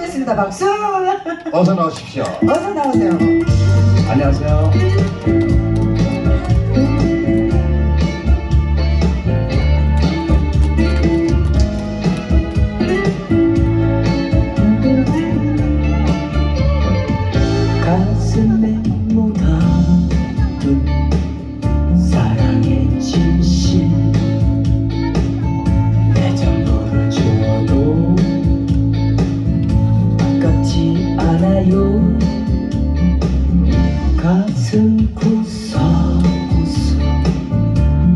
모셔보겠습니다. 박수! 어서 나오십시오. 어서 나오세요. 안녕하세요. 않아요? 가슴 구석구석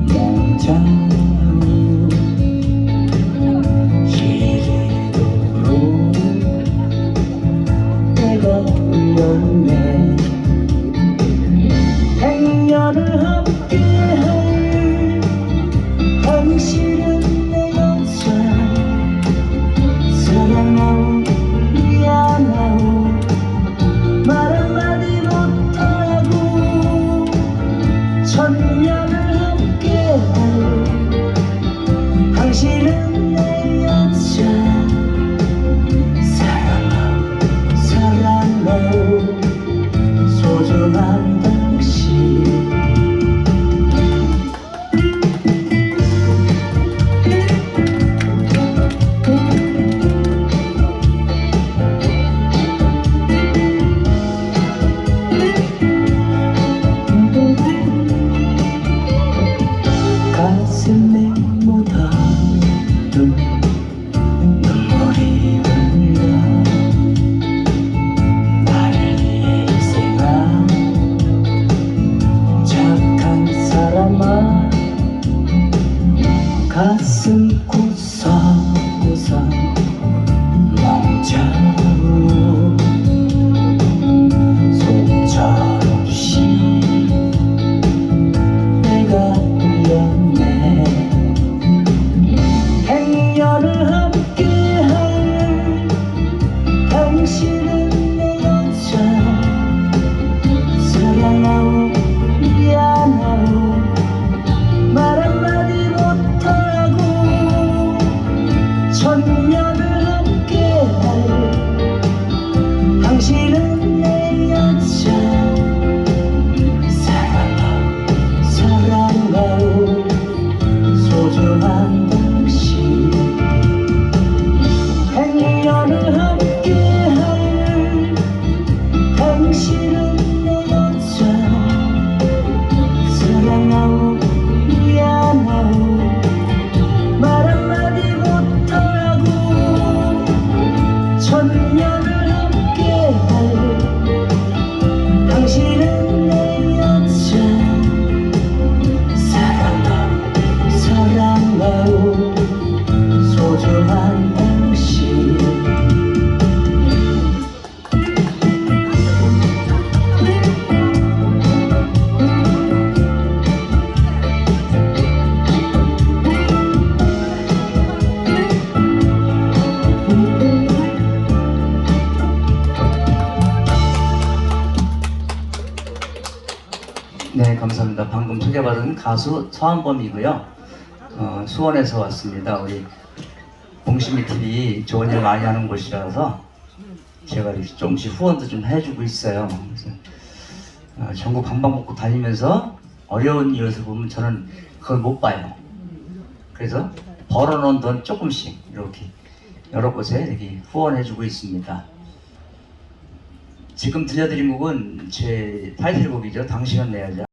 멍자루 시리도록 내가 울렸네 가슴 구석 네, 감사합니다. 방금 소개받은 가수 서한범이고요. 어, 수원에서 왔습니다. 우리 봉심이 TV 좋은 일 많이 하는 곳이라서 제가 조금씩 후원도 좀 해주고 있어요. 어, 전국 방방곡곡 다니면서 어려운 이웃을 보면 저는 그걸 못 봐요. 그래서 벌어놓은 돈 조금씩 이렇게 여러 곳에 이렇게 후원해주고 있습니다. 지금 들려드린 곡은 제 타이틀곡이죠. 당신은 내 여자.